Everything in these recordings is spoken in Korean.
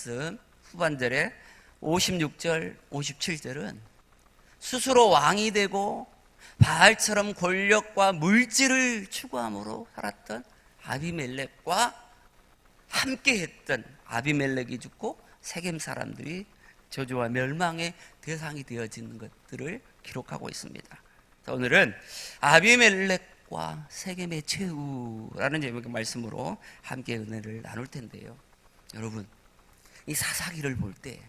말씀 후반절에 56절, 57절은 스스로 왕이 되고 바알처럼 권력과 물질을 추구함으로 살았던 아비멜렉과 함께 했던 아비멜렉이 죽고 세겜 사람들이 저주와 멸망의 대상이 되어지는 것들을 기록하고 있습니다. 자, 오늘은 아비멜렉과 세겜의 최후라는 제목의 말씀으로 함께 은혜를 나눌 텐데요. 여러분, 이 사사기를 볼 때,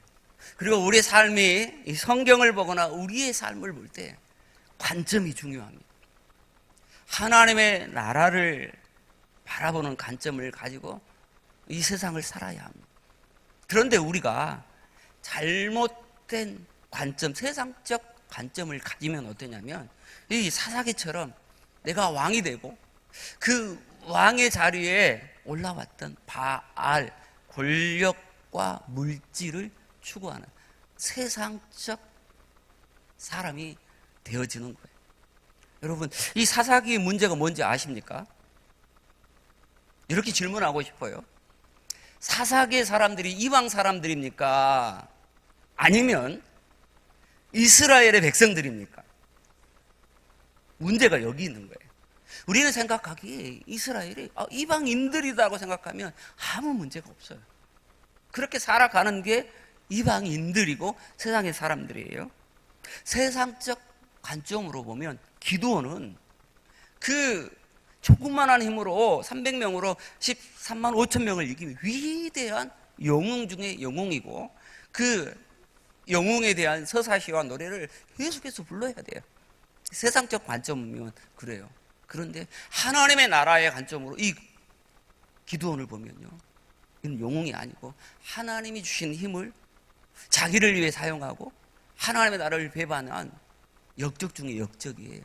그리고 우리 삶이 이 성경을 보거나 우리의 삶을 볼 때 관점이 중요합니다. 하나님의 나라를 바라보는 관점을 가지고 이 세상을 살아야 합니다. 그런데 우리가 잘못된 관점, 세상적 관점을 가지면 어떠냐면 이 사사기처럼 내가 왕이 되고 그 왕의 자리에 올라왔던 바알, 권력 과 물질을 추구하는 세상적 사람이 되어지는 거예요. 여러분, 이 사사기의 문제가 뭔지 아십니까? 이렇게 질문하고 싶어요. 사사기의 사람들이 이방 사람들입니까? 아니면 이스라엘의 백성들입니까? 문제가 여기 있는 거예요. 우리는 생각하기에 이스라엘이 아, 이방인들이다고 생각하면 아무 문제가 없어요. 그렇게 살아가는 게 이방인들이고 세상의 사람들이에요. 세상적 관점으로 보면 기도원은 그 조그만한 힘으로 300명으로 13만 5천 명을 이기면 위대한 영웅 중에 영웅이고 그 영웅에 대한 서사시와 노래를 계속해서 불러야 돼요. 세상적 관점이면 그래요. 그런데 하나님의 나라의 관점으로 이 기도원을 보면요. 이는 영웅이 아니고 하나님이 주신 힘을 자기를 위해 사용하고 하나님의 나라를 배반한 역적 중에 역적이에요.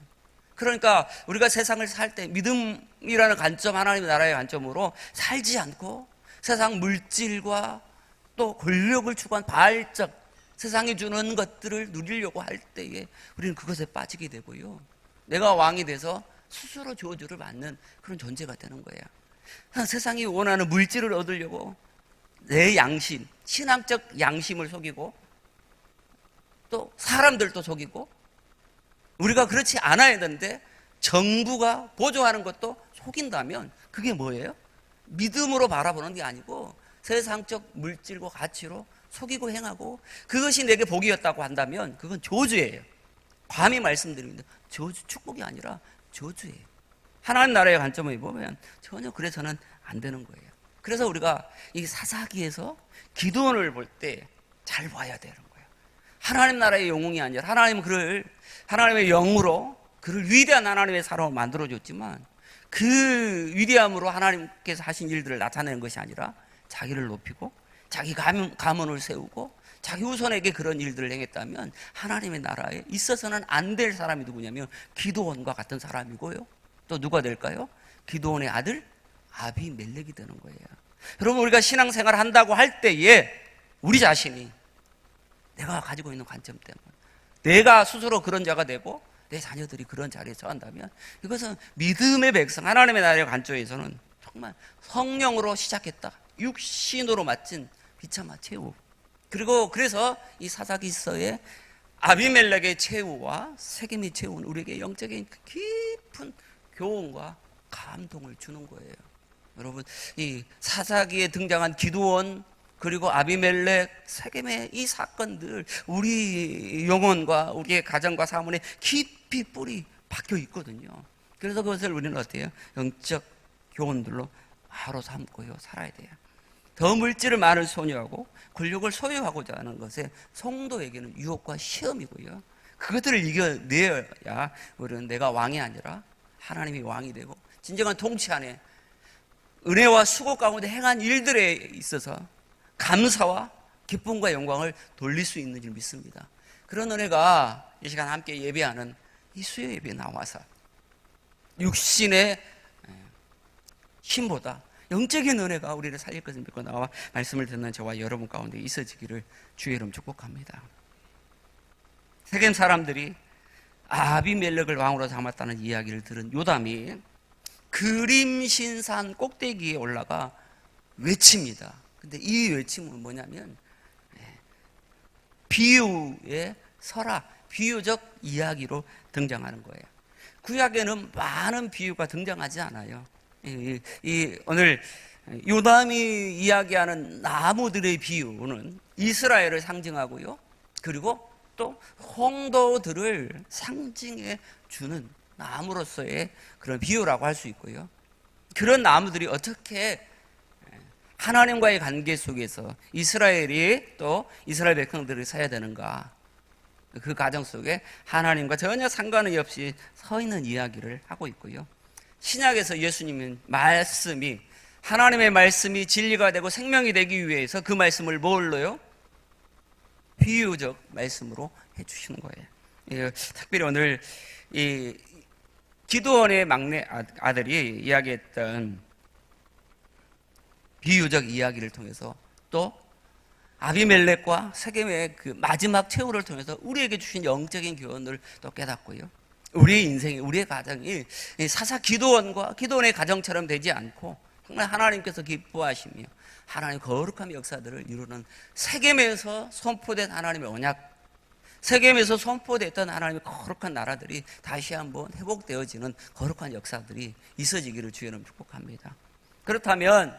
그러니까 우리가 세상을 살 때 믿음이라는 관점, 하나님의 나라의 관점으로 살지 않고 세상 물질과 또 권력을 추구한 발적, 세상이 주는 것들을 누리려고 할 때에 우리는 그것에 빠지게 되고요. 내가 왕이 돼서 스스로 저주를 받는 그런 존재가 되는 거예요. 세상이 원하는 물질을 얻으려고 내 양심, 신앙적 양심을 속이고 또 사람들도 속이고 우리가 그렇지 않아야 되는데 정부가 보조하는 것도 속인다면 그게 뭐예요? 믿음으로 바라보는 게 아니고 세상적 물질과 가치로 속이고 행하고 그것이 내게 복이었다고 한다면 그건 저주예요. 감히 말씀드립니다. 저주, 축복이 아니라 저주예요. 하나님 나라의 관점을 보면 전혀 그래서는 안 되는 거예요. 그래서 우리가 이 사사기에서 기도원을 볼 때 잘 봐야 되는 거예요. 하나님 나라의 영웅이 아니라 하나님은 그를 하나님의 영으로 그를 위대한 하나님의 사람을 만들어 줬지만 그 위대함으로 하나님께서 하신 일들을 나타내는 것이 아니라 자기를 높이고 자기 가문, 가문 을 세우고 자기 후손에게 그런 일들을 행했다면 하나님의 나라에 있어서는 안 될 사람이 누구냐면 기도원과 같은 사람이고요. 또 누가 될까요? 기도원의 아들 아비멜렉이 되는 거예요. 여러분 우리가 신앙생활 한다고 할 때에 우리 자신이 내가 가지고 있는 관점 때문에 내가 스스로 그런 자가 되고 내 자녀들이 그런 자리에 처한다면 이것은 믿음의 백성 하나님의 나라의 관점에서는 정말 성령으로 시작했다 육신으로 마친 비참한 최후 그리고 그래서 이 사사기서의 아비멜렉의 최후와 세겜의 최후는 우리에게 영적인 깊은 교훈과 감동을 주는 거예요. 여러분 이 사사기에 등장한 기도원 그리고 아비멜렉, 세겜의 이 사건들 우리 영혼과 우리의 가정과 사문에 깊이 뿌리 박혀 있거든요. 그래서 그것을 우리는 어때요? 영적 교훈들로 바로 삼고요 살아야 돼요. 더 물질을 많은 소유하고 권력을 소유하고자 하는 것에 성도에게는 유혹과 시험이고요. 그것들을 이겨내야 우리는 내가 왕이 아니라 하나님이 왕이 되고 진정한 통치 안에 은혜와 수고 가운데 행한 일들에 있어서 감사와 기쁨과 영광을 돌릴 수 있는 줄 믿습니다. 그런 은혜가 이 시간 함께 예배하는 이 수요 예배에 나와서 육신의 힘보다 영적인 은혜가 우리를 살릴 것을 믿고 나와 말씀을 듣는 저와 여러분 가운데 있어지기를 주의 이름 축복합니다. 세겜 사람들이 아비멜렉을 왕으로 삼았다는 이야기를 들은 요담이 그림신산 꼭대기에 올라가 외칩니다. 근데 이 외침은 뭐냐면 예, 비유의 설화, 비유적 이야기로 등장하는 거예요. 구약에는 많은 비유가 등장하지 않아요. 이, 오늘 요담이 이야기하는 나무들의 비유는 이스라엘을 상징하고요. 그리고 또 홍도들을 상징해 주는 나무로서의 그런 비유라고 할 수 있고요. 그런 나무들이 어떻게 하나님과의 관계 속에서 이스라엘이 또 이스라엘 백성들이 서야 되는가. 그 과정 속에 하나님과 전혀 상관이 없이 서 있는 이야기를 하고 있고요. 신약에서 예수님은 말씀이 하나님의 말씀이 진리가 되고 생명이 되기 위해서 그 말씀을 뭘로요? 비유적 말씀으로 해주시는 거예요. 예, 특별히 오늘 이 기도원의 막내 아- 아들이 이야기했던 비유적 이야기를 통해서 또 아비멜렉과 세겜의 그 마지막 최후를 통해서 우리에게 주신 영적인 교훈을 또 깨닫고요. 우리의 인생이, 우리의 가정이 이 사사 기도원과 기도원의 가정처럼 되지 않고 정말 하나님께서 기뻐하시며 하나님 거룩함의 역사들을 이루는 세겜에서 선포된 하나님의 언약 세겜에서 선포됐던 하나님의 거룩한 나라들이 다시 한번 회복되어지는 거룩한 역사들이 있어지기를 주의는 축복합니다. 그렇다면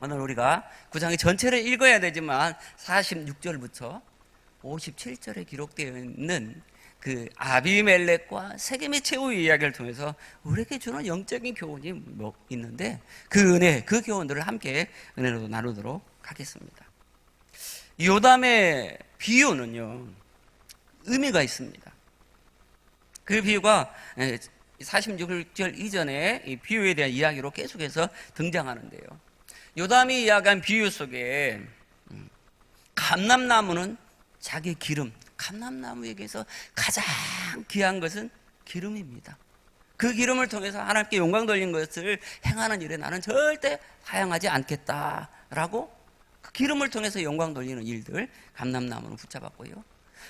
오늘 우리가 구장의 전체를 읽어야 되지만 46절부터 57절에 기록되어 있는 그 아비멜렉과 세겜의 최후 이야기를 통해서 우리에게 주는 영적인 교훈이 뭐 있는데 그 은혜, 그 교훈들을 함께 은혜로 나누도록 하겠습니다. 요담의 비유는요, 의미가 있습니다. 그 비유가 46절 이전에 이 비유에 대한 이야기로 계속해서 등장하는데요. 요담이 이야기한 비유 속에 음, 감람나무는 자기 기름, 감람나무에게서 가장 귀한 것은 기름입니다. 그 기름을 통해서 하나님께 영광 돌린 것을 행하는 일에 나는 절대 사용하지 않겠다라고 그 기름을 통해서 영광 돌리는 일들 감람나무는 붙잡았고요.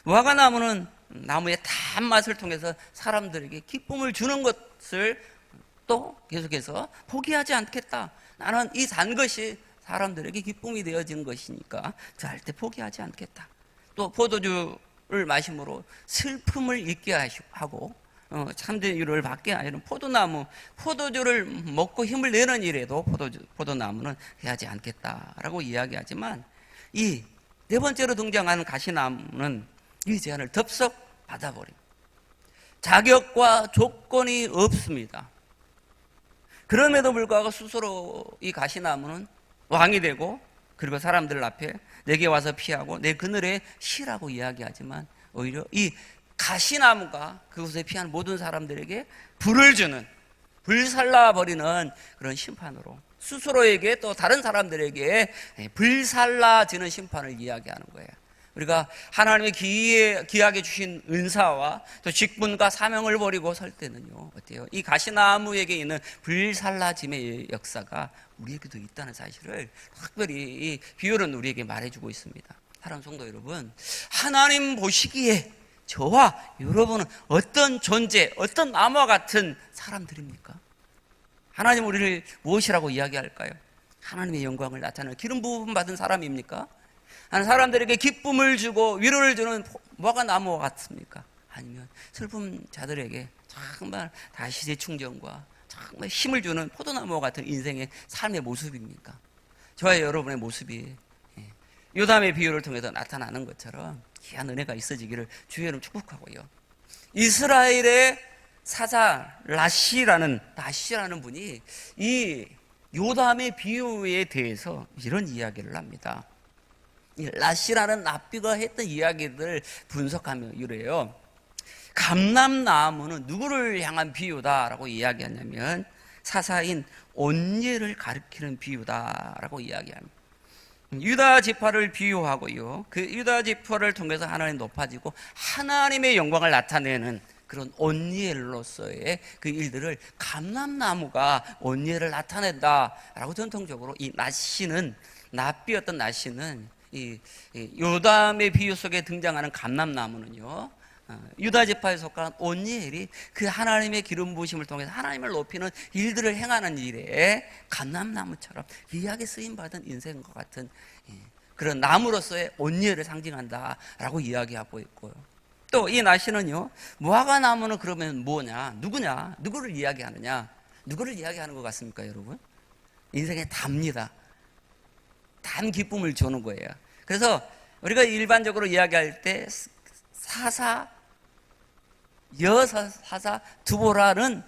무화과나무는 나무의 단맛을 통해서 사람들에게 기쁨을 주는 것을 또 계속해서 포기하지 않겠다. 나는 이 단 것이 사람들에게 기쁨이 되어지는 것이니까 절대 포기하지 않겠다. 또 포도주 를 마심으로 슬픔을 잊게 하고 어, 참된 위로를 받게 하는 포도나무, 포도주를 먹고 힘을 내는 일에도 포도주, 포도나무는 해하지 않겠다라고 이야기하지만 이 네 번째로 등장하는 가시나무는 이 제안을 덥석 받아버립니다. 자격과 조건이 없습니다. 그럼에도 불구하고 스스로 이 가시나무는 왕이 되고 그리고 사람들 앞에 내게 와서 피하고 내 그늘에 쉬라고 이야기하지만 오히려 이 가시나무가 그곳에 피한 모든 사람들에게 불을 주는 불살라 버리는 그런 심판으로 스스로에게 또 다른 사람들에게 불살라지는 심판을 이야기하는 거예요. 우리가 하나님의 기에, 귀하게 주신 은사와 또 직분과 사명을 버리고 설 때는요, 어때요? 이 가시나무에게 있는 불살라짐의 역사가 우리에게도 있다는 사실을 특별히 이 비율은 우리에게 말해주고 있습니다. 사랑 성도 여러분, 하나님 보시기에 저와 여러분은 어떤 존재, 어떤 나무와 같은 사람들입니까? 하나님 우리를 무엇이라고 이야기할까요? 하나님의 영광을 나타내는 기름 부분 받은 사람입니까? 사람들에게 기쁨을 주고 위로를 주는 뭐가 나무와 같습니까? 아니면 슬픔 자들에게 정말 다시 재충전과 정말 힘을 주는 포도나무와 같은 인생의 삶의 모습입니까? 저와 여러분의 모습이 예, 요담의 비유를 통해서 나타나는 것처럼 귀한 은혜가 있어지기를 주의로 축복하고요. 이스라엘의 사자 라시라는 라시라는 분이 이 요담의 비유에 대해서 이런 이야기를 합니다. 라시라는 납비가 했던 이야기들을 분석하며 이래요. 감람나무는 누구를 향한 비유다라고 이야기하냐면 사사인 온예를 가리키는 비유다라고 이야기합니다. 유다 지파를 비유하고요. 그 유다 지파를 통해서 하나님 높아지고 하나님의 영광을 나타내는 그런 온예로서의 그 일들을 감람나무가 온예를 나타낸다라고 전통적으로 이 나시는 납비였던 나시는 이, 이 요담의 비유 속에 등장하는 감람나무는요 어, 유다 지파에 속한 온니엘이 그 하나님의 기름 부으심을 통해서 하나님을 높이는 일들을 행하는 일에 감람나무처럼 귀하게 쓰임 받은 인생과 같은 예, 그런 나무로서의 온니엘을 상징한다라고 이야기하고 있고요. 또이 나시는요 무화과 나무는 그러면 뭐냐 누구냐 누구를 이야기하느냐 누구를 이야기하는 것 같습니까 여러분? 인생의 답니다. 단 기쁨을 주는 거예요. 그래서 우리가 일반적으로 이야기할 때 사사, 여사사, 두보라는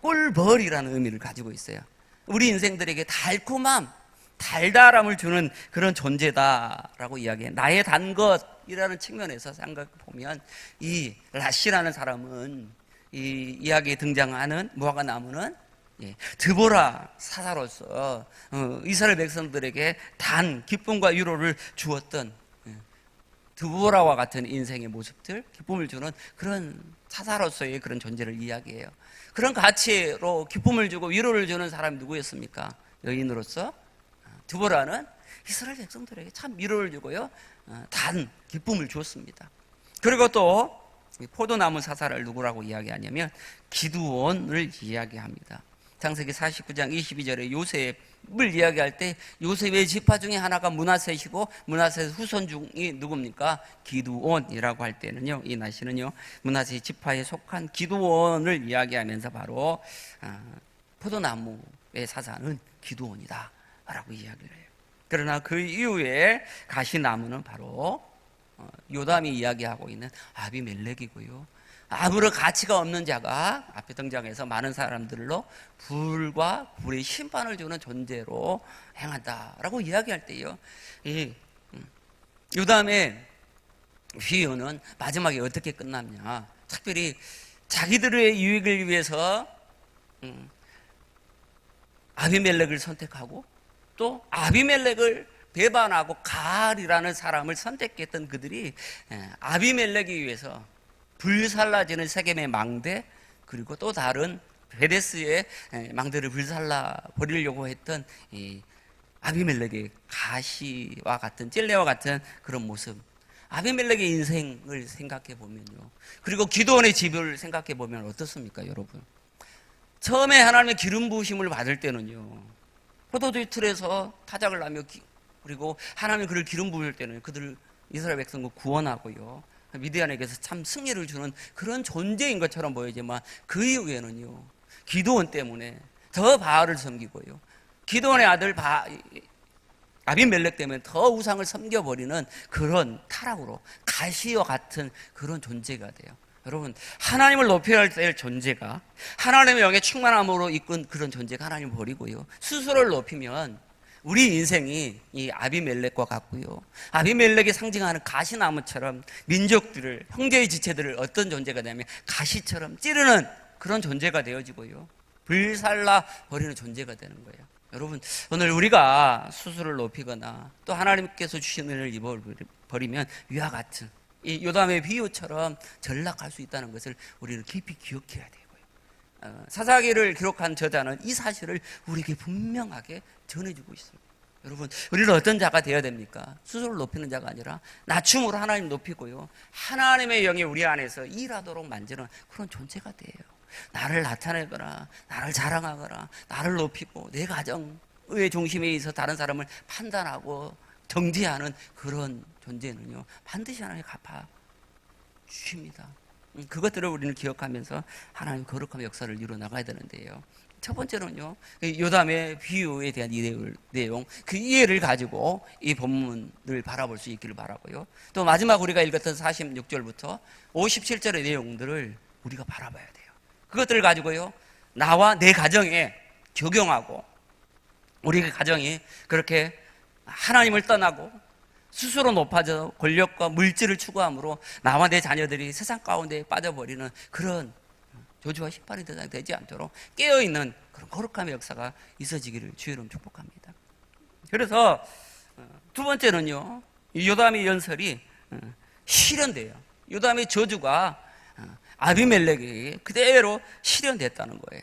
꿀벌이라는 의미를 가지고 있어요. 우리 인생들에게 달콤함, 달달함을 주는 그런 존재다라고 이야기해. 나의 단 것이라는 측면에서 생각해 보면 이 라시라는 사람은 이 이야기에 등장하는 무화과 나무는 예, 드보라 사사로서 어, 이스라엘 백성들에게 단 기쁨과 위로를 주었던 예, 드보라와 같은 인생의 모습들, 기쁨을 주는 그런 사사로서의 그런 존재를 이야기해요. 그런 가치로 기쁨을 주고 위로를 주는 사람이 누구였습니까? 여인으로서 드보라는 이스라엘 백성들에게 참 위로를 주고요, 어, 단 기쁨을 주었습니다. 그리고 또 포도나무 사사를 누구라고 이야기하냐면 기두온을 이야기합니다. 창세기 49장 22절에 요셉을 이야기할 때 요셉의 지파 중에 하나가 문하셋이고 문하셋 후손 중이 누굽니까? 기두온이라고 할 때는요. 이 나시는요. 문하셋 지파에 속한 기두온을 이야기하면서 바로 아, 포도나무의 사사는 기두온이다 라고 이야기를 해요. 그러나 그 이후에 가시나무는 바로 어, 요담이 이야기하고 있는 아비멜렉이고요. 아무런 가치가 없는 자가 앞에 등장해서 많은 사람들로 불과 불의 심판을 주는 존재로 행한다라고 이야기할 때요. 이 음, 요담의 비유는 마지막에 어떻게 끝났냐? 특별히 자기들의 유익을 위해서 음, 아비멜렉을 선택하고 또 아비멜렉을 배반하고 가알이라는 사람을 선택했던 그들이 예, 아비멜렉이 위해서 불살라지는 세겜의 망대 그리고 또 다른 베데스의 예, 망대를 불살라 버리려고 했던 이 아비멜렉의 가시와 같은 찔레와 같은 그런 모습. 아비멜렉의 인생을 생각해 보면요. 그리고 기도원의 집을 생각해 보면 어떻습니까, 여러분? 처음에 하나님의 기름 부으심을 받을 때는요. 포도주 틀에서 타작을 하며 기- 그리고 하나님의 그를 기름 부을 때는 그들을 이스라엘 백성을 구원하고요. 미디안에게서 참 승리를 주는 그런 존재인 것처럼 보이지만 그 이후에는요. 기도원 때문에 더 바알을 섬기고요. 기도원의 아들 바 아비멜렉 때문에 더 우상을 섬겨버리는 그런 타락으로 가시와 같은 그런 존재가 돼요. 여러분 하나님을 높여야 될 존재가 하나님의 영의 충만함으로 이끈 그런 존재가 하나님을 버리고요. 스스로를 높이면 우리 인생이 이 아비멜렉과 같고요. 아비멜렉이 상징하는 가시나무처럼 민족들을 형제의 지체들을 어떤 존재가 되냐면 가시처럼 찌르는 그런 존재가 되어지고요. 불살라 버리는 존재가 되는 거예요. 여러분 오늘 우리가 수술을 높이거나 또 하나님께서 주신 은혜를 입어버리면 위와 같은 이 요담의 비유처럼 전락할 수 있다는 것을 우리는 깊이 기억해야 되고요. 어, 사사기를 기록한 저자는 이 사실을 우리에게 분명하게 전해주고 있습니다. 여러분, 우리는 어떤 자가 되어야 됩니까? 스스로를 높이는 자가 아니라 낮춤으로 하나님 높이고요. 하나님의 영이 우리 안에서 일하도록 만드는 그런 존재가 돼요. 나를 나타내거나, 나를 자랑하거나, 나를 높이고, 내 가정의 중심에 있어 다른 사람을 판단하고 정지하는 그런 존재는요, 반드시 하나님 갚아 주십니다. 음, 그것들을 우리는 기억하면서 하나님 거룩한 역사를 이루어 나가야 되는데요. 첫 번째는요, 이 요담의 비유에 대한 이 내용, 그 이해를 가지고 이 본문을 바라볼 수 있기를 바라고요. 또 마지막 우리가 읽었던 46절부터 57절의 내용들을 우리가 바라봐야 돼요. 그것들을 가지고요, 나와 내 가정에 적용하고, 우리 가정이 그렇게 하나님을 떠나고 스스로 높아져 권력과 물질을 추구함으로 나와 내 자녀들이 세상 가운데 빠져버리는 그런 조주와 심판의 대상이 되지 않도록 깨어있는 그런 거룩함의 역사가 있어지기를 주의로 축복합니다. 그래서 어, 두 번째는요, 이 요담의 연설이 어, 실현돼요. 요담의 저주가 어, 아비멜렉에게 그대로 실현됐다는 거예요.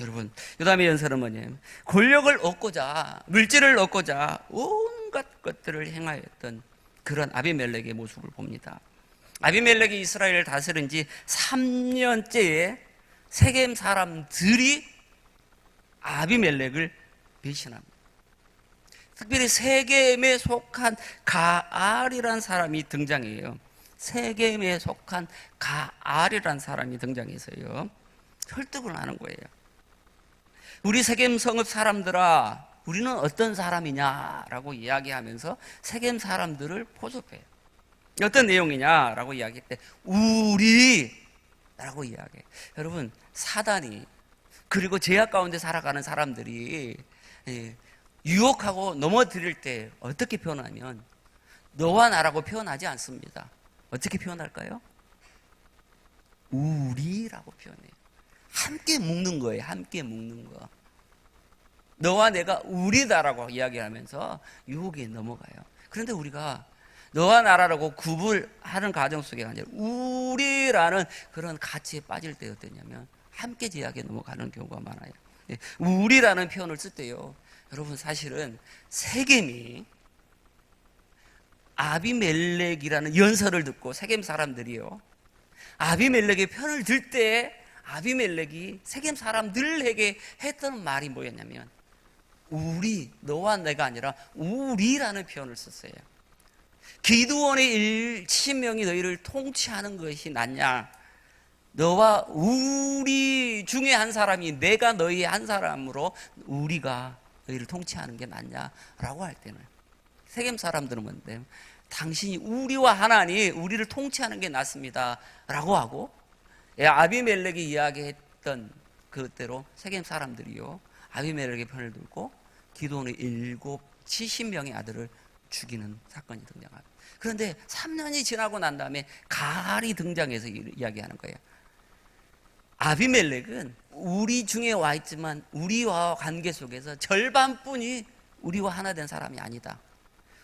여러분, 요담의 연설은 뭐냐면 권력을 얻고자 물질을 얻고자 온갖 것들을 행하였던 그런 아비멜렉의 모습을 봅니다. 아비멜렉이 이스라엘을 다스린 지 3년째에 세겜 사람들이 아비멜렉을 배신합니다. 특별히 세겜에 속한 가알이란 사람이 등장해요. 세겜에 속한 가알이란 사람이 등장해서요. 설득을 하는 거예요. 우리 세겜 성읍 사람들아, 우리는 어떤 사람이냐라고 이야기하면서 세겜 사람들을 포섭해요. 어떤 내용이냐라고 이야기할 때 우리라고 이야기해요. 여러분 사단이 그리고 제약 가운데 살아가는 사람들이 예, 유혹하고 넘어뜨릴 때 어떻게 표현하면 너와 나라고 표현하지 않습니다. 어떻게 표현할까요? 우리라고 표현해요. 함께 묶는 거예요. 함께 묶는 거. 너와 내가 우리다라고 이야기하면서 유혹에 넘어가요. 그런데 우리가 너와 나라라고 구분하는 과정 속에 아니라 우리라는 그런 가치에 빠질 때 어떠냐면 함께 제약에 넘어가는 경우가 많아요. 예, 우리라는 표현을 쓸 때요. 여러분 사실은 세겜이 아비멜렉이라는 연설을 듣고 세겜 사람들이요. 아비멜렉의 편을 들 때 아비멜렉이 세겜 사람들에게 했던 말이 뭐였냐면 우리 너와 내가 아니라 우리라는 표현을 썼어요. 기드원의 일 70명이 너희를 통치하는 것이 낫냐? 너와 우리 중에 한 사람이 내가 너희 한 사람으로 우리가 너희를 통치하는 게 낫냐라고 할 때는 세겜 사람들은 뭔데? 당신이 우리와 하나니 우리를 통치하는 게 낫습니다라고 하고 예, 아비멜렉이 이야기했던 그대로 세겜 사람들이요 아비멜렉의 편을 들고 기도원의 일곱 70명의 아들을 죽이는 사건이 등장합니다. 그런데 3년이 지나고 난 다음에 가알이 등장해서 이야기하는 거예요. 아비멜렉은 우리 중에 와 있지만 우리와 관계 속에서 절반뿐이 우리와 하나 된 사람이 아니다.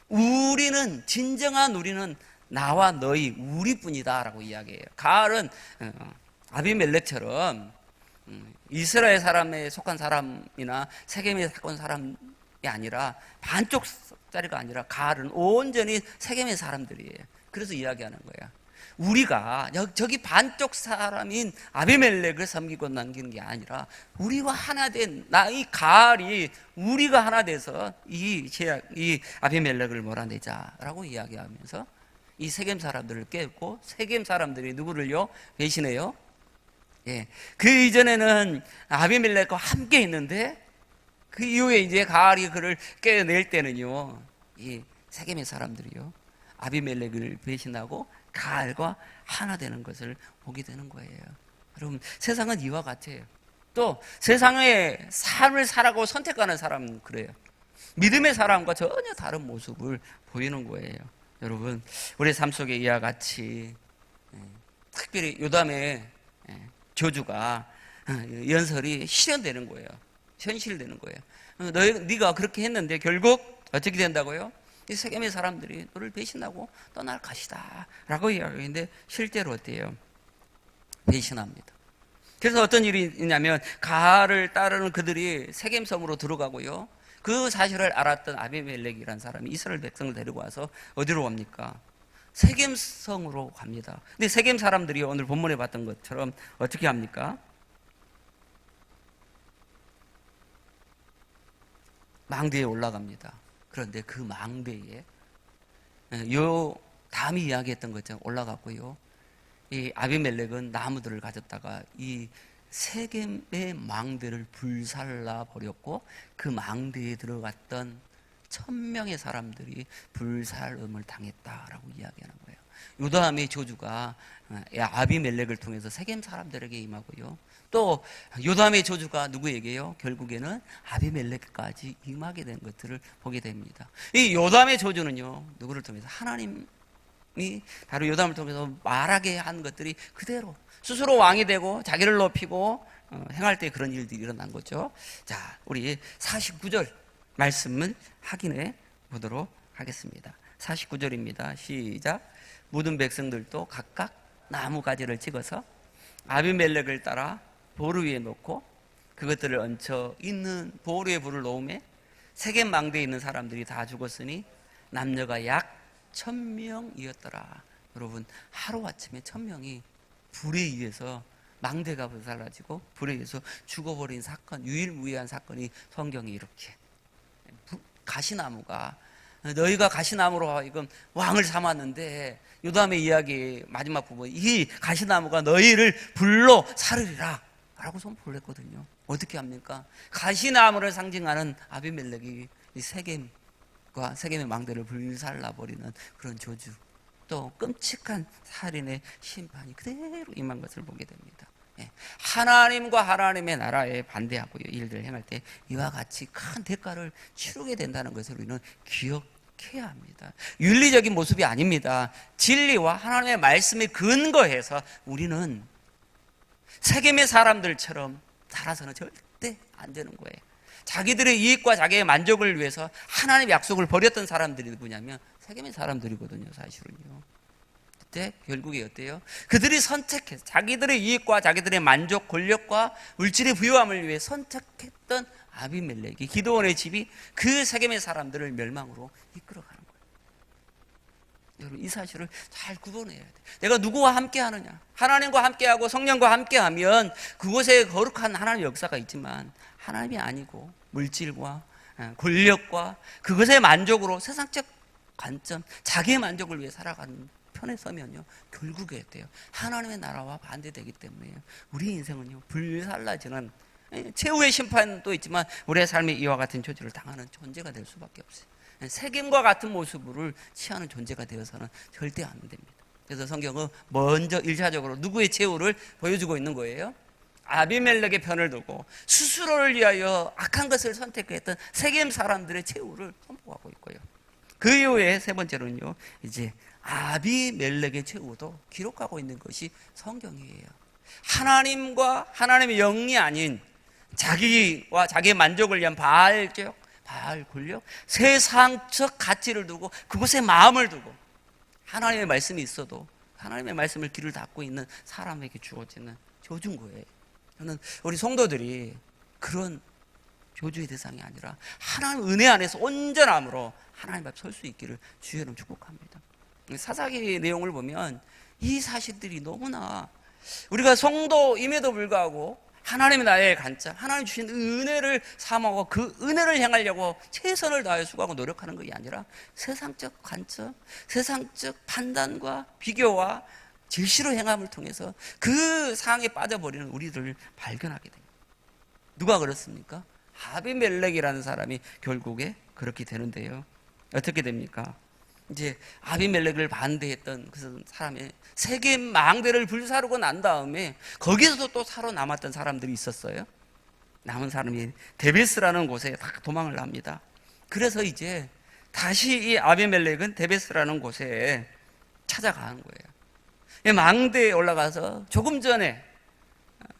우리는 진정한 우리는 나와 너희 우리뿐이다라고 이야기해요. 가알은 어, 아비멜렉처럼 음, 이스라엘 사람에 속한 사람이나 세겜에 속한 사람이 아니라 반쪽 짜리가 아니라 가알은 온전히 세겜의 사람들이에요. 그래서 이야기하는 거야. 우리가 저기 반쪽 사람인 아비멜렉을 섬기고 남기는 게 아니라 우리와 하나 된 나의 가알이 우리가 하나 돼서 이, 이 아비멜렉을 몰아내자라고 이야기하면서 이 세겜 사람들을 깨고 세겜 사람들이 누구를요 배신해요. 예, 그 이전에는 아비멜렉과 함께 있는데 그 이후에 이제 가알이 그를 깨낼 때는요 이 세겜의 사람들이요 아비멜렉을 배신하고 가알과 하나 되는 것을 보게 되는 거예요. 여러분, 세상은 이와 같아요. 또 세상의 삶을 살아고 선택하는 사람은 그래요. 믿음의 사람과 전혀 다른 모습을 보이는 거예요. 여러분, 우리 삶 속에 이와 같이 예, 특별히 요담의 예, 저주가 어, 연설이 실현되는 거예요. 현실되는 거예요. 어, 너희 네가 그렇게 했는데 결국 어떻게 된다고요? 이 세겜의 사람들이 너를 배신하고 떠날 것이다. 라고 이야기하는데 실제로 어때요? 배신합니다. 그래서 어떤 일이 있냐면 가를 따르는 그들이 세겜성으로 들어가고요. 그 사실을 알았던 아비멜렉이라는 사람이 이스라엘 백성을 데리고 와서 어디로 갑니까? 세겜성으로 갑니다. 근데 세겜 사람들이 오늘 본문에 봤던 것처럼 어떻게 합니까? 망대에 올라갑니다. 그런데 그 망대에 예, 요 다음에 이야기했던 것처럼 올라갔고요. 이 아비멜렉은 나무들을 가졌다가 이 세겜의 망대를 불살라 버렸고 그 망대에 들어갔던 천 명의 사람들이 불살음을 당했다라고 이야기하는 거예요. 요다음의 저주가 어, 아비멜렉을 통해서 세겜 사람들에게 임하고요. 또 요담의 저주가 누구에게요? 결국에는 아비멜렉까지 임하게 된 것들을 보게 됩니다. 이 요담의 저주는요. 누구를 통해서 하나님이 바로 요담을 통해서 말하게 한 것들이 그대로 스스로 왕이 되고 자기를 높이고 어, 행할 때 그런 일들이 일어난 거죠. 자, 우리 49절 말씀을 확인해 보도록 하겠습니다. 49절입니다. 시작. 모든 백성들도 각각 나무 가지를 찍어서 아비멜렉을 따라 보루 위에 놓고 그것들을 얹혀 있는 보루 에 불을 놓음에 세계 망대에 있는 사람들이 다 죽었으니 남녀가 약 천명이었더라. 여러분 하루아침에 천명이 불에 의해서 망대가 불살라지고 불에 의해서 죽어버린 사건 유일무이한 사건이 성경에 이렇게 부- 가시나무가 너희가 가시나무로 이건 왕을 삼았는데 요담의 이야기 마지막 부분 이 가시나무가 너희를 불로 사르리라 라고 선포를 했거든요 어떻게 합니까 가시나무를 상징하는 아비멜렉이 이 세겜과 세겜의 망대를 불살라 버리는 그런 저주 또 끔찍한 살인의 심판이 그대로 임한 것을 보게 됩니다. 예. 하나님과 하나님의 나라에 반대하고 일들을 행할 때 이와 같이 큰 대가를 치르게 된다는 것을 우리는 기억 해야 합니다. 윤리적인 모습이 아닙니다. 진리와 하나님의 말씀에 근거해서 우리는 세겜의 사람들처럼 살아서는 절대 안 되는 거예요. 자기들의 이익과 자기의 만족을 위해서 하나님의 약속을 버렸던 사람들이 누구냐면 세겜의 사람들이거든요, 사실은요. 그때 결국에 어때요? 그들이 선택해서 자기들의 이익과 자기들의 만족, 권력과 물질의 부유함을 위해 선택했던 아비멜렉이 기도원의 집이 그 세겜의 사람들을 멸망으로 이끌어가는 거예요. 여러분 이 사실을 잘 구분해야 돼. 내가 누구와 함께 하느냐? 하나님과 함께하고 성령과 함께하면 그곳에 거룩한 하나님의 역사가 있지만 하나님이 아니고 물질과 예, 권력과 그것의 만족으로 세상적 관점, 자기의 만족을 위해 살아가는 편에 서면요 결국에 어때요? 하나님의 나라와 반대되기 때문에 우리 인생은요 불살라지는 예, 최후의 심판도 있지만 우리의 삶이 이와 같은 조지를 당하는 존재가 될 수밖에 없어요. 세겜과 같은 모습을 취하는 존재가 되어서는 절대 안 됩니다. 그래서 성경은 먼저 일차적으로 누구의 최후를 보여주고 있는 거예요? 아비멜렉의 편을 두고 스스로를 위하여 악한 것을 선택했던 세겜 사람들의 최후를 선포하고 있고요. 그 이후에 세 번째로는요, 이제 아비멜렉의 최후도 기록하고 있는 것이 성경이에요. 하나님과 하나님의 영이 아닌 자기와 자기의 만족을 위한 바알적, 바알 권력, 세상적 가치를 두고 그곳에 마음을 두고 하나님의 말씀이 있어도 하나님의 말씀을 귀를 닫고 있는 사람에게 주어지는 저주인 거예요. 저는 우리 성도들이 그런 조주의 대상이 아니라 하나님 은혜 안에서 온전함으로 하나님 앞에 설수 있기를 주의 이름 축복합니다. 사사기 내용을 보면 이 사실들이 너무나 우리가 성도임에도 불구하고 하나님의 나의 관점, 하나님 주신 은혜를 삼아고 그 은혜를 향하려고 최선을 다해 수고하고 노력하는 것이 아니라 세상적 관점, 세상적 판단과 비교와 질시로 행함을 통해서 그 상황에 빠져버리는 우리들을 발견하게 됩니다. 누가 그렇습니까? 아비멜렉이라는 사람이 결국에 그렇게 되는데요. 어떻게 됩니까? 이제 아비멜렉을 반대했던 그 사람의 세계 망대를 불사르고 난 다음에 거기서도 또 살아남았던 사람들이 있었어요. 남은 사람이 데베스라는 곳에 다 도망을 납니다. 그래서 이제 다시 이 아비멜렉은 데베스라는 곳에 찾아가는 거예요. 이 망대에 올라가서 조금 전에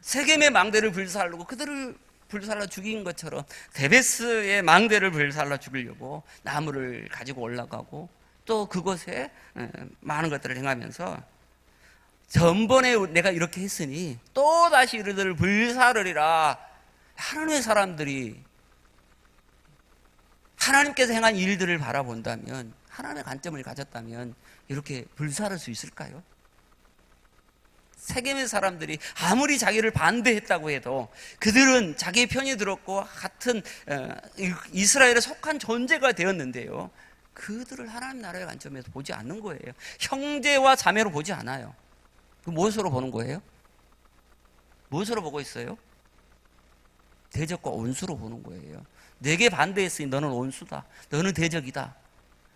세겜의 망대를 불살르고 그들을 불살라 죽인 것처럼 데베스의 망대를 불살라 죽이려고 나무를 가지고 올라가고 또 그곳에 에, 많은 것들을 행하면서 전번에 내가 이렇게 했으니 또 다시 이들을 불사르리라 하나님의 사람들이 하나님께서 행한 일들을 바라본다면 하나님의 관점을 가졌다면 이렇게 불사를 수 있을까요? 세겜의 사람들이 아무리 자기를 반대했다고 해도 그들은 자기의 편이 들었고 같은 어, 이스라엘에 속한 존재가 되었는데요. 그들을 하나님 나라의 관점에서 보지 않는 거예요. 형제와 자매로 보지 않아요. 그 무엇으로 보는 거예요? 무엇으로 보고 있어요? 대적과 온수로 보는 거예요. 내게 반대했으니 너는 온수다. 너는 대적이다.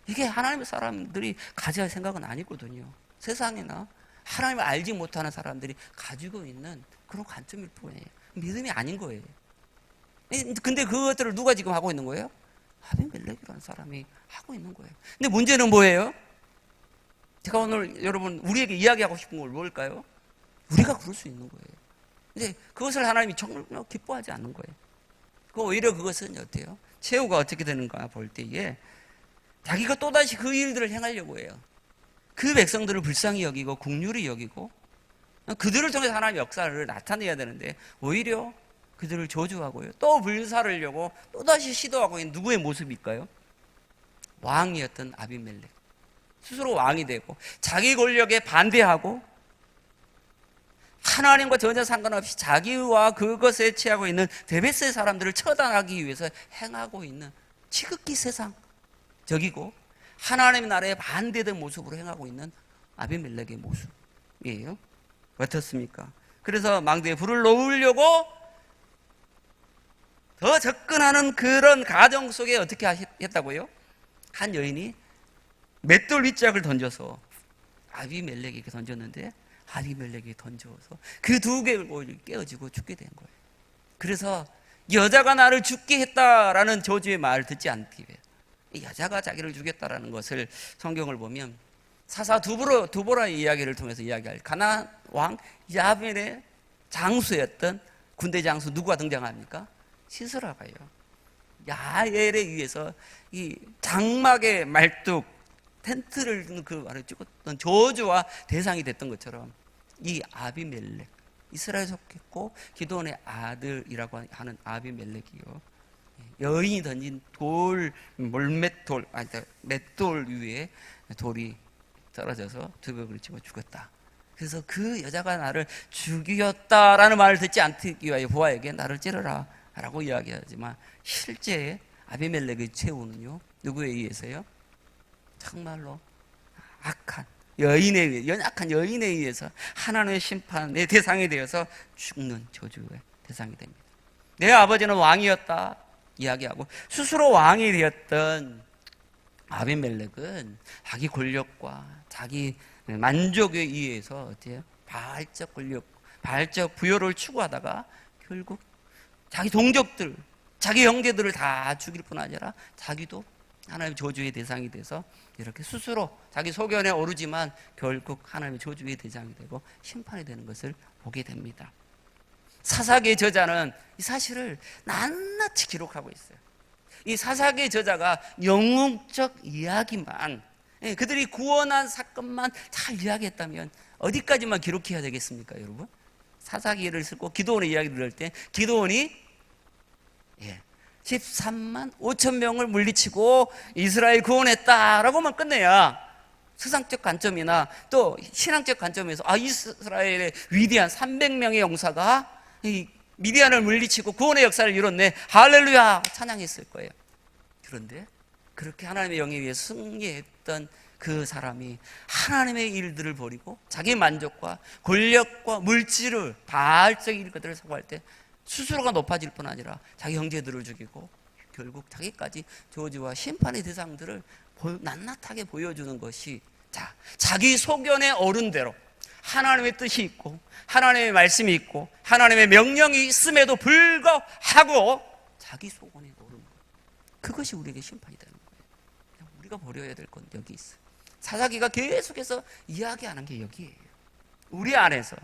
이게 하나님의 사람들이 가져야 할 생각은 아니거든요. 세상이나 하나님을 알지 못하는 사람들이 가지고 있는 그런 관점일 뿐이에요. 믿음이 아닌 거예요. 근데 그것들을 누가 지금 하고 있는 거예요? 아비멜렉이라는 사람이 하고 있는 거예요. 근데 문제는 뭐예요? 제가 오늘 여러분 우리에게 이야기하고 싶은 걸 뭘까요? 우리가 그럴 수 있는 거예요. 근데 그것을 하나님이 정말 기뻐하지 않는 거예요. 그 오히려 그것은 어때요? 최후가 어떻게 되는가 볼 때에 자기가 또다시 그 일들을 행하려고 해요. 그 백성들을 불쌍히 여기고 국률이 여기고 그들을 통해서 하나님 역사를 나타내야 되는데 오히려 그들을 저주하고요. 또 불사르려고 또다시 시도하고 있는 누구의 모습일까요? 왕이었던 아비멜렉. 스스로 왕이 되고 자기 권력에 반대하고 하나님과 전혀 상관없이 자기와 그것에 취하고 있는 데베스의 사람들을 처단하기 위해서 행하고 있는 지극히 세상적이고 하나님의 나라에 반대된 모습으로 행하고 있는 아비멜렉의 모습이에요. 어떻습니까? 그래서 망대에 불을 놓으려고 더 접근하는 그런 가정 속에 어떻게 했다고요? 한 여인이 맷돌 윗짝을 던져서 아비멜렉에게 던졌는데 아비멜렉이 던져서 그 두 개를 깨어지고 죽게 된 거예요. 그래서 여자가 나를 죽게 했다라는 저주의 말을 듣지 않기 위해 이 여자가 자기를 죽였다라는 것을 성경을 보면 사사 두보라 두보라의 이야기를 통해서 이야기할 가나 왕 야벨의 장수였던 군대 장수 누가 등장합니까? 시스라가요. 야엘에 의해서 이 장막의 말뚝 텐트를 그 말을 찍었던 저주와 대상이 됐던 것처럼 이 아비멜렉 이스라엘 속했고 기도원의 아들이라고 하는 아비멜렉이요 여인이 던진 돌 몰맷돌 아니 맷돌 위에 돌이 떨어져서 두벽을 치고 죽었다. 그래서 그 여자가 나를 죽였다라는 말을 듣지 않기 위하여 보아에게 나를 찌르라 라고 이야기하지만 실제 아비멜렉의 최후는요 누구에 의해서요? 정말로 악한 여인에 의해 연약한 여인에 의해서 하나님의 심판의 대상이 되어서 죽는 저주의 대상이 됩니다. 내 아버지는 왕이었다 이야기하고 스스로 왕이 되었던 아비멜렉은 자기 권력과 자기 만족에 의해서 어때요? 발적 권력, 발적 부여를 추구하다가 결국 자기 동족들, 자기 형제들을 다 죽일 뿐 아니라 자기도 하나님의 저주의 대상이 돼서 이렇게 스스로 자기 소견에 오르지만 결국 하나님의 저주의 대상이 되고 심판이 되는 것을 보게 됩니다. 사사기의 저자는 이 사실을 낱낱이 기록하고 있어요. 이 사사기의 저자가 영웅적 이야기만 예, 그들이 구원한 사건만 잘 이야기했다면 어디까지만 기록해야 되겠습니까, 여러분? 사사기를 쓰고 기도원의 이야기를 들을 때 기도원이 예, 13만 5천 명을 물리치고 이스라엘 구원했다라고만 끝내야 세상적 관점이나 또 신앙적 관점에서 아 이스라엘의 위대한 300명의 용사가 이 미디안을 물리치고 구원의 역사를 이뤘네 할렐루야 찬양했을 거예요. 그런데 그렇게 하나님의 영에 위해 승리했던 그 사람이 하나님의 일들을 버리고 자기 만족과 권력과 물질을 발적인 것들을 사고할 때 스스로가 높아질 뿐 아니라 자기 형제들을 죽이고 결국 자기까지 저주와 심판의 대상들을 낱낱하게 보여주는 것이 자 자기 소견에 어른 대로 하나님의 뜻이 있고 하나님의 말씀이 있고 하나님의 명령이 있음에도 불구하고 자기 소견에 오른 것 그것이 우리에게 심판이 되는 거예요. 우리가 버려야 될 건 여기 있어. 사사기가 계속해서 이야기하는 게 여기에요. 우리 안에서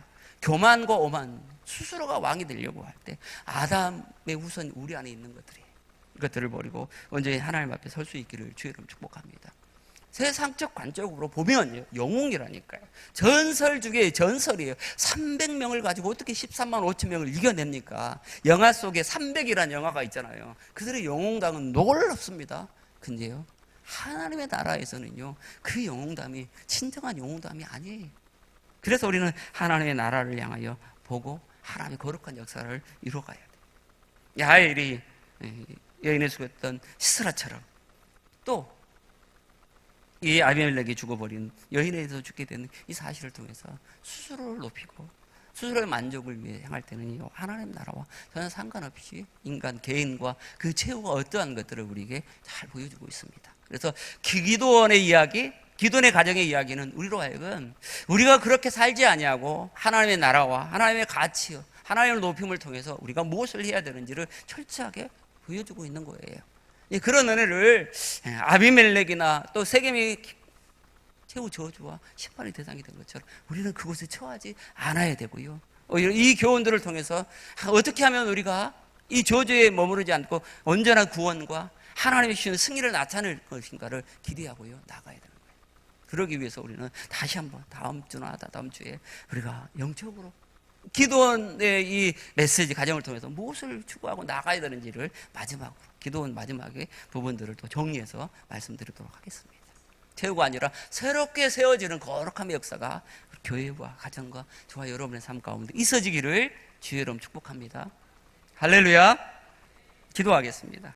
교만과 오만 스스로가 왕이 되려고 할 때 아담의 후손 우리 안에 있는 것들이 이것들을 버리고 언제 하나님 앞에 설 수 있기를 주의 이름 축복합니다. 세상적 관점으로 보면 영웅이라니까요. 전설 중에 전설이에요. 300명을 가지고 어떻게 13만 5천 명을 이겨냅니까? 영화 속에 300이라는 영화가 있잖아요. 그들의 영웅당은 놀랍습니다. 근데요, 하나님의 나라에서는요, 그 영웅담이 진정한 영웅담이 아니에요. 그래서 우리는 하나님의 나라를 향하여 보고 하나님의 거룩한 역사를 이루어가야 돼요. 야엘이 여인의 죽었던 시스라처럼 또 이 아비멜렉이 죽어버린 여인에서 죽게 되는 이 사실을 통해서 스스로를 높이고 스스로의 만족을 위해 향할 때는 하나님 나라와 전혀 상관없이 인간 개인과 그 최후가 어떠한 것들을 우리에게 잘 보여주고 있습니다. 그래서 기도원의 이야기, 기도원의 가정의 이야기는 우리로 하여금 우리가 그렇게 살지 아니하고 하나님의 나라와 하나님의 가치, 하나님의 높임을 통해서 우리가 무엇을 해야 되는지를 철저하게 보여주고 있는 거예요. 그런 은혜를 아비멜렉이나 또 세겜이 최후 저주와 심판의 대상이 된 것처럼 우리는 그곳에 처하지 않아야 되고요. 이 교훈들을 통해서 어떻게 하면 우리가 이 저주에 머무르지 않고 온전한 구원과 하나님의 주시는 승리를 나타낼 것인가를 기대하고요. 나가야 거예요. 그러기 위해서 우리는 다시 한번 다음 주나 다음 주에 우리가 영적으로 기도원의 이 메시지 과정을 통해서 무엇을 추구하고 나가야 되는지를 마지막으로 기도원 마지막에 부분들을 또 정리해서 말씀드리도록 하겠습니다. 태우가 아니라 새롭게 세워지는 거룩함의 역사가 교회와 가정과 저와 여러분의 삶 가운데 있어지기를 주의 이름 축복합니다. 할렐루야. 기도하겠습니다.